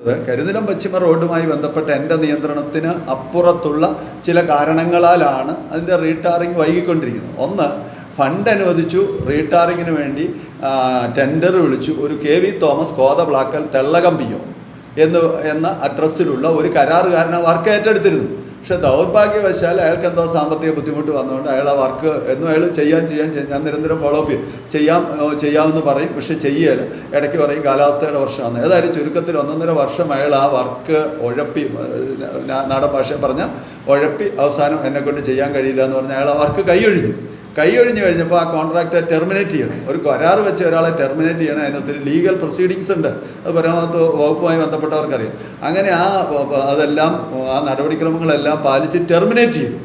അത് കരുനിലം പശ്ചിമ റോഡുമായി ബന്ധപ്പെട്ട എന്റെ നിയന്ത്രണത്തിന് അപ്പുറത്തുള്ള ചില കാരണങ്ങളാലാണ് അതിന്റെ റീടാറിങ് വൈകിക്കൊണ്ടിരിക്കുന്നത്. ഒന്ന് ഫണ്ട് അനുവദിച്ചു. റീടാറിങ്ങിന് വേണ്ടി ടെൻഡർ വിളിച്ചു. ഒരു കെ വി തോമസ് കോതബ്ലാക്കൽ തെള്ളകമ്പിയോ എന്ന് എന്ന അഡ്രസ്സിലുള്ള ഒരു കരാറുകാരനെ വർക്ക് ഏറ്റെടുത്തിരുന്നു. പക്ഷെ ദൗർഭാഗ്യവശാൽ അയാൾക്ക് എന്തോ സാമ്പത്തിക ബുദ്ധിമുട്ട് വന്നുകൊണ്ട് അയാൾ ആ വർക്ക് എന്നും അയാൾ ചെയ്യാൻ ചെയ്യാൻ ഞാൻ നിരന്തരം ഫോളോ അപ്പ് ചെയ്യും. ചെയ്യാം ചെയ്യാമെന്ന് പറയും പക്ഷെ ചെയ്യല. ഇടയ്ക്ക് പറയും കാലാവസ്ഥയുടെ വർഷമാണ്. ഏതായാലും ചുരുക്കത്തിൽ ഒന്നൊന്നര വർഷം അയാൾ ആ വർക്ക് ഉഴപ്പി നാടൻ ഭാഷ പറഞ്ഞ ഉഴപ്പി അവസാനം എന്നെക്കൊണ്ട് ചെയ്യാൻ കഴിയില്ല എന്ന് പറഞ്ഞാൽ അയാൾ ആ വർക്ക് കൈയൊഴിഞ്ഞു. കൈയൊഴിഞ്ഞു കഴിഞ്ഞപ്പോൾ ആ കോൺട്രാക്റ്റ് ടെർമിനേറ്റ് ചെയ്യണം. ഒരു കരാർ വെച്ച് ഒരാളെ ടെർമിനേറ്റ് ചെയ്യണം അതിന് ഒത്തിരി ലീഗൽ പ്രൊസീഡിങ്സ് ഉണ്ട്. അത് പരമാവധി വകുപ്പുമായി ബന്ധപ്പെട്ടവർക്കറിയാം. അങ്ങനെ ആ അതെല്ലാം ആ നടപടിക്രമങ്ങളെല്ലാം പാലിച്ച് ടെർമിനേറ്റ് ചെയ്തു.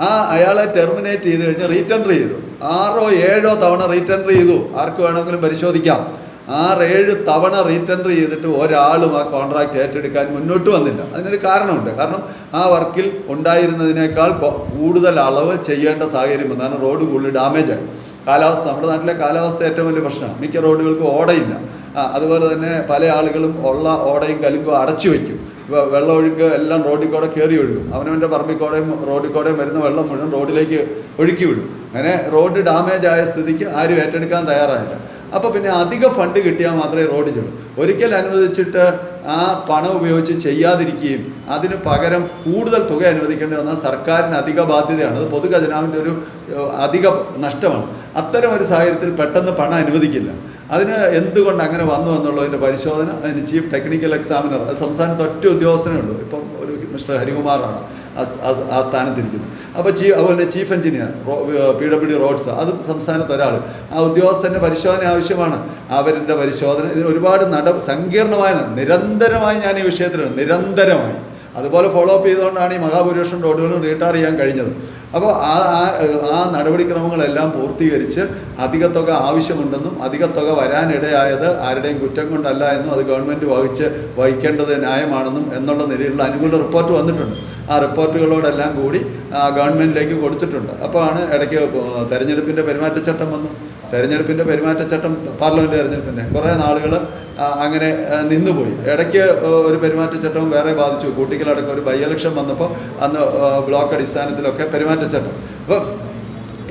ആ അയാളെ ടെർമിനേറ്റ് ചെയ്ത് കഴിഞ്ഞ് റീടെൻഡർ ചെയ്തു. ആറോ ഏഴോ തവണ റീടെൻഡർ ചെയ്തു. ആർക്ക് വേണമെങ്കിലും പരിശോധിക്കാം. ആറ് ഏഴ് തവണ റീടെൻഡർ ചെയ്തിട്ട് ഒരാളും ആ കോൺട്രാക്റ്റ് ഏറ്റെടുക്കാൻ മുന്നോട്ട് വന്നില്ല. അതിനൊരു കാരണമുണ്ട്. കാരണം ആ വർക്കിൽ ഉണ്ടായിരുന്നതിനേക്കാൾ കൂടുതൽ അളവ് ചെയ്യേണ്ട സാഹചര്യം വന്നു. കാരണം റോഡ് കൂടുതൽ ഡാമേജ് ആയി. കാലാവസ്ഥ നമ്മുടെ നാട്ടിലെ കാലാവസ്ഥ ഏറ്റവും വലിയ പ്രശ്നമാണ്. മിക്ക റോഡുകൾക്ക് ഓടയില്ല. അതുപോലെ തന്നെ പല ആളുകളും ഉള്ള ഓടയും കലുങ്കും അടച്ചു വയ്ക്കും. വെള്ളമൊഴുക്ക് എല്ലാം റോഡിൽ കൂടെ കയറി ഒഴുകും. അവനവന്റെ പറമ്പിക്കോടെയും കൂടെയും റോഡിൽ കൂടെയും വരുന്ന വെള്ളം മുഴുവൻ റോഡിലേക്ക് ഒഴുക്കി വിടും. അങ്ങനെ റോഡ് ഡാമേജ് ആയ സ്ഥിതിക്ക് ആരും ഏറ്റെടുക്കാൻ തയ്യാറായില്ല. അപ്പോൾ പിന്നെ അധിക ഫണ്ട് കിട്ടിയാൽ മാത്രമേ റോഡ് ചെയ്യൂ ഒരിക്കൽ അനുവദിച്ചിട്ട് ആ പണം ഉപയോഗിച്ച് ചെയ്യാതിരിക്കുകയും അതിന് പകരം കൂടുതൽ തുക അനുവദിക്കേണ്ടി വന്നാൽ സർക്കാരിന് അധിക ബാധ്യതയാണ്. അത് പൊതുഖജനാവിന്റെ ഒരു അധിക നഷ്ടമാണ്. അത്തരം ഒരു സാഹചര്യത്തിൽ പെട്ടെന്ന് പണം അനുവദിക്കില്ല. അതിന് എന്തുകൊണ്ട് അങ്ങനെ വന്നു എന്നുള്ളതിന്റെ പരിശോധന അതിന് ചീഫ് ടെക്നിക്കൽ എക്സാമിനർ സംസ്ഥാനത്ത് ഒറ്റ ഉദ്യോഗസ്ഥനേ ഉള്ളൂ ഇപ്പം ഒരു മിസ്റ്റർ ഹരികുമാറാണ് ആ സ്ഥാനത്തിരിക്കുന്നത് അപ്പോൾ ചീ അതുപോലെ chief engineer P W roads അത് സംസ്ഥാനത്ത് ഒരാൾ ആ ഉദ്യോഗസ്ഥന്റെ പരിശോധന ആവശ്യമാണ്. അവരുടെ പരിശോധന ഇതിന് ഒരുപാട് നട സങ്കീർണമായ നിരന്തരമായി ഞാൻ ഈ വിഷയത്തിലുണ്ട് നിരന്തരമായി. അതുപോലെ ഫോളോ അപ്പ് ചെയ്തുകൊണ്ടാണ് ഈ മഹാഭൂരിപക്ഷം റോഡുകളും റീട്ടാർ ചെയ്യാൻ കഴിഞ്ഞത്. അപ്പോൾ ആ ആ- ആ നടപടിക്രമങ്ങളെല്ലാം പൂർത്തീകരിച്ച് അധിക തുക ആവശ്യമുണ്ടെന്നും അധിക തുക വരാനിടയായത് ആരുടെയും കുറ്റം കൊണ്ടല്ല എന്നും അത് ഗവൺമെന്റ് വഹിച്ച് വഹിക്കേണ്ടത് ന്യായമാണെന്നും എന്നുള്ള നിലയിലുള്ള അനുകൂല റിപ്പോർട്ട് വന്നിട്ടുണ്ട്. ആ റിപ്പോർട്ടുകളോടെല്ലാം കൂടി ഗവൺമെന്റിലേക്ക് കൊടുത്തിട്ടുണ്ട്. അപ്പോൾ ആണ് ഇടയ്ക്ക് തെരഞ്ഞെടുപ്പിന്റെ പെരുമാറ്റച്ചട്ടം വന്നു. തെരഞ്ഞെടുപ്പിന്റെ പെരുമാറ്റച്ചട്ടം പാർലമെന്റ് തെരഞ്ഞെടുപ്പിന്റെ കുറേ നാളുകൾ അങ്ങനെ നിന്നുപോയി. ഇടയ്ക്ക് ഒരു പെരുമാറ്റച്ചട്ടവും വേറെ ബാധിച്ചു. കൂട്ടിക്കലടക്കം ഒരു ബൈ ഇലക്ഷൻ വന്നപ്പോൾ അന്ന് ബ്ലോക്ക് അടിസ്ഥാനത്തിലൊക്കെ പെരുമാറ്റച്ചട്ടം. അപ്പോൾ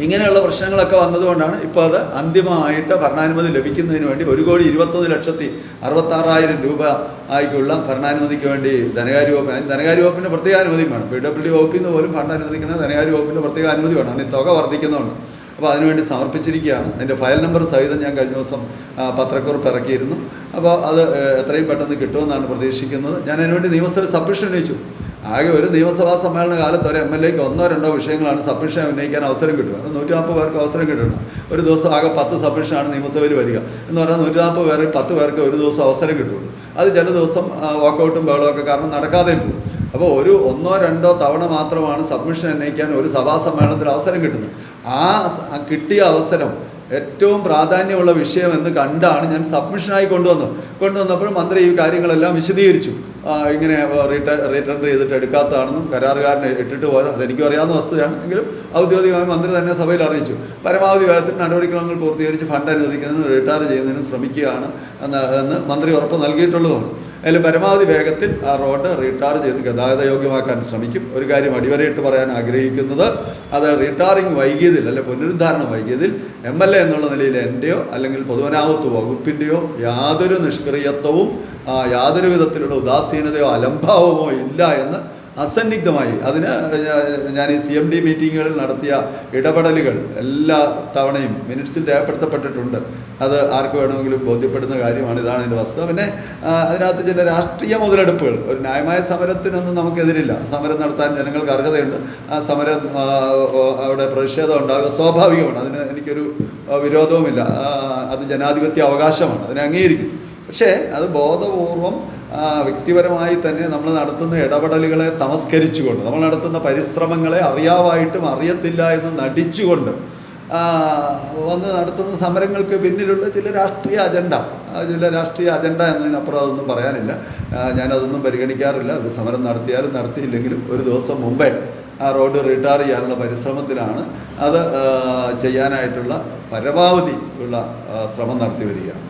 ഇങ്ങനെയുള്ള പ്രശ്നങ്ങളൊക്കെ വന്നതുകൊണ്ടാണ് ഇപ്പോൾ അത് അന്തിമമായിട്ട് ഭരണാനുമതി ലഭിക്കുന്നതിന് വേണ്ടി ഒരു കോടി ഇരുപത്തൊന്ന് ലക്ഷത്തി അറുപത്താറായിരം രൂപ ആയിക്കുള്ള ഭരണാനുമതിക്ക് വേണ്ടി ധനകാര്യ വകുപ്പ് ധനകാര്യ വകുപ്പിന്റെ പ്രത്യേക അനുമതിയും വേണം. പി ഡബ്ല്യു ഡി വകുപ്പിൽ നിന്ന് പോലും ഫണ്ട് അനുവദിക്കുന്ന ധനകാര്യ വകുപ്പിന്റെ പ്രത്യേക അനുമതി വേണം. അതിന് തുക വർദ്ധിക്കുന്നതുകൊണ്ട്. അപ്പോൾ അതിനുവേണ്ടി സമർപ്പിച്ചിരിക്കുകയാണ്. അതിന്റെ ഫയൽ നമ്പർ സഹിതം ഞാൻ കഴിഞ്ഞ ദിവസം പത്രക്കുറിപ്പ് ഇറക്കിയിരുന്നു. അപ്പോൾ അത് എത്രയും പെട്ടെന്ന് കിട്ടുമെന്നാണ് പ്രതീക്ഷിക്കുന്നത്. ഞാൻ അതിനുവേണ്ടി നിയമസഭ സബ്മിഷൻ ഉന്നയിച്ചു. ആകെ ഒരു നിയമസഭാ സമ്മേളന കാലത്ത് ഒരു എം എൽ എക്ക് ഒന്നോ രണ്ടോ വിഷയങ്ങളാണ് സബ്മിഷൻ ഉന്നയിക്കാൻ അവസരം കിട്ടുക. അത് നൂറ്റി നാൽപ്പത് പേർക്ക് അവസരം കിട്ടണം. ഒരു ദിവസം ആകെ പത്ത് സബ്മിഷനാണ് നിയമസഭയിൽ വരിക. എന്ന് പറഞ്ഞാൽ നൂറ്റി നാൽപ്പത് പേർ പത്ത് പേർക്ക് ഒരു ദിവസം അവസരം കിട്ടുള്ളൂ. അത് ചില ദിവസം വാക്കൗട്ടും ബഹളവും ഒക്കെ കാരണം നടക്കാതെയും പോകും. അപ്പോൾ ഒരു ഒന്നോ രണ്ടോ തവണ മാത്രമാണ് സബ്മിഷൻ ഉന്നയിക്കാൻ ഒരു സഭാ സമ്മേളനത്തിൽ അവസരം കിട്ടുന്നത്. ആ കിട്ടിയ അവസരം ഏറ്റവും പ്രാധാന്യമുള്ള വിഷയം എന്ന് കണ്ടാണ് ഞാൻ സബ്മിഷനായി കൊണ്ടുവന്നത്. കൊണ്ടുവന്നപ്പോൾ മന്ത്രി ഈ കാര്യങ്ങളെല്ലാം വിശദീകരിച്ചു. ഇങ്ങനെ റിട്ട റീറ്റൻഡർ ചെയ്തിട്ട് എടുക്കാത്തതാണെന്നും കരാറുകാരനെ ഇട്ടിട്ട് പോയത് അതെനിക്കും അറിയാവുന്ന വസ്തുതയാണ്. എങ്കിലും ഔദ്യോഗികമായി മന്ത്രി തന്നെ സഭയിൽ അറിയിച്ചു. പരമാവധി വേഗത്തിൽ നടപടിക്രമങ്ങൾ പൂർത്തീകരിച്ച് ഫണ്ട് അനുവദിക്കുന്നതിനും റിട്ടയർ ചെയ്യുന്നതിനും ശ്രമിക്കുകയാണ് എന്ന് എന്ന് മന്ത്രി ഉറപ്പ് നൽകിയിട്ടുള്ളതുമാണ്. അതിൽ പരമാവധി വേഗത്തിൽ ആ റോഡ് റീടാർ ചെയ്ത് ഗതാഗത യോഗ്യമാക്കാൻ ശ്രമിക്കും. ഒരു കാര്യം അടിവരയിട്ട് പറയാൻ ആഗ്രഹിക്കുന്നത് അത് റീടാറിങ് വൈകിയതിൽ അല്ലെ പുനരുദ്ധാരണം വൈകിയതിൽ എം എൽ എ എന്നുള്ള നിലയിൽ എന്റെയോ അല്ലെങ്കിൽ പൊതുവനാവത്ത് വകുപ്പിന്റെയോ യാതൊരു നിഷ്ക്രിയത്വവും യാതൊരു വിധത്തിലുള്ള ഉദാസീനതയോ അലംഭാവമോ ഇല്ല എന്ന് അസന്നിഗ്ധമായി. അതിന് ഞാൻ ഈ സി എം ഡി മീറ്റിങ്ങുകളിൽ നടത്തിയ ഇടപെടലുകൾ എല്ലാ തവണയും മിനിറ്റ്സിൽ രേഖപ്പെടുത്തപ്പെട്ടിട്ടുണ്ട്. അത് ആർക്ക് വേണമെങ്കിലും ബോധ്യപ്പെടുന്ന കാര്യമാണ് ഇതാണ് ഇതിന്റെ വസ്തുത. പിന്നെ അതിനകത്ത് ചില രാഷ്ട്രീയ മുതലെടുപ്പുകൾ. ഒരു ന്യായമായ സമരത്തിനൊന്നും നമുക്കെതിരില്ല. സമരം നടത്താൻ ജനങ്ങൾക്ക് അർഹതയുണ്ട്. ആ സമരം അവിടെ പ്രതിഷേധം ഉണ്ടാകുക സ്വാഭാവികമാണ്. അതിന് എനിക്കൊരു വിരോധവുമില്ല. അത് ജനാധിപത്യ അവകാശമാണ്. അതിനെ അംഗീകരിക്കും. പക്ഷേ അത് ബോധപൂർവം വ്യക്തിപരമായി തന്നെ നമ്മൾ നടത്തുന്ന ഇടപെടലുകളെ തമസ്കരിച്ചുകൊണ്ട് നമ്മൾ നടത്തുന്ന പരിശ്രമങ്ങളെ അറിയാവായിട്ടും അറിയത്തില്ല എന്ന് നടിച്ചുകൊണ്ട് വന്ന് നടത്തുന്ന സമരങ്ങൾക്ക് പിന്നിലുള്ള ചില രാഷ്ട്രീയ അജണ്ട ചില രാഷ്ട്രീയ അജണ്ട എന്നതിനപ്പുറം അതൊന്നും പറയാനില്ല. ഞാനതൊന്നും പരിഗണിക്കാറില്ല. അത് സമരം നടത്തിയാലും നടത്തിയില്ലെങ്കിലും ഒരു ദിവസം മുമ്പേ ആ റോഡ് റിട്ടയർ ചെയ്യാനുള്ള പരിശ്രമത്തിലാണ് അത് ചെയ്യാനായിട്ടുള്ള പരമാവധി ഉള്ള ശ്രമം നടത്തി വരികയാണ്.